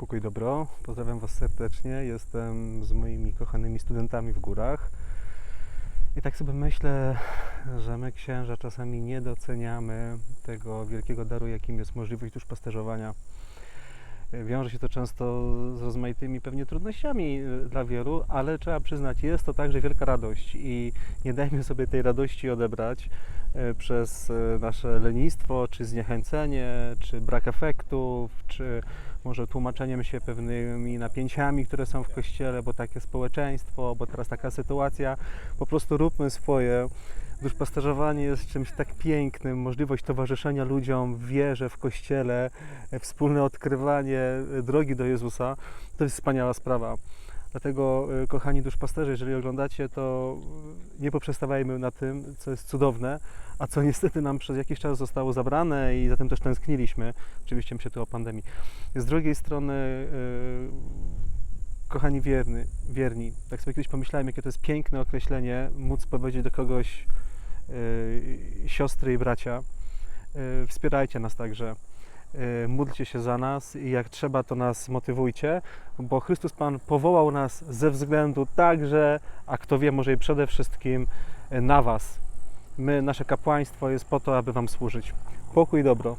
Pokój dobro, pozdrawiam Was serdecznie. Jestem z moimi kochanymi studentami w górach. I tak sobie myślę, że my księża czasami nie doceniamy tego wielkiego daru, jakim jest możliwość duszpasterzowania. Wiąże się to często z rozmaitymi pewnie trudnościami y, dla wielu, ale trzeba przyznać, jest to także wielka radość i nie dajmy sobie tej radości odebrać y, przez y, nasze lenistwo, czy zniechęcenie, czy brak efektów, czy może tłumaczeniem się pewnymi napięciami, które są w kościele, bo takie społeczeństwo, bo teraz taka sytuacja. Po prostu róbmy swoje. Duszpasterzowanie jest czymś tak pięknym, możliwość towarzyszenia ludziom w wierze, w kościele, wspólne odkrywanie drogi do Jezusa. To jest wspaniała sprawa. Dlatego, e, kochani duszpasterze, jeżeli oglądacie, to nie poprzestawajmy na tym, co jest cudowne, a co niestety nam przez jakiś czas zostało zabrane i za tym też tęskniliśmy. Oczywiście myślę tu o pandemii. Z drugiej strony, e, kochani wierny, wierni, tak sobie kiedyś pomyślałem, jakie to jest piękne określenie, móc powiedzieć do kogoś, siostry i bracia, e, wspierajcie nas także. E, Módlcie się za nas i jak trzeba, to nas motywujcie, bo Chrystus Pan powołał nas ze względu także, a kto wie, może i przede wszystkim na Was. My, nasze kapłaństwo jest po to, aby Wam służyć. Pokój i dobro.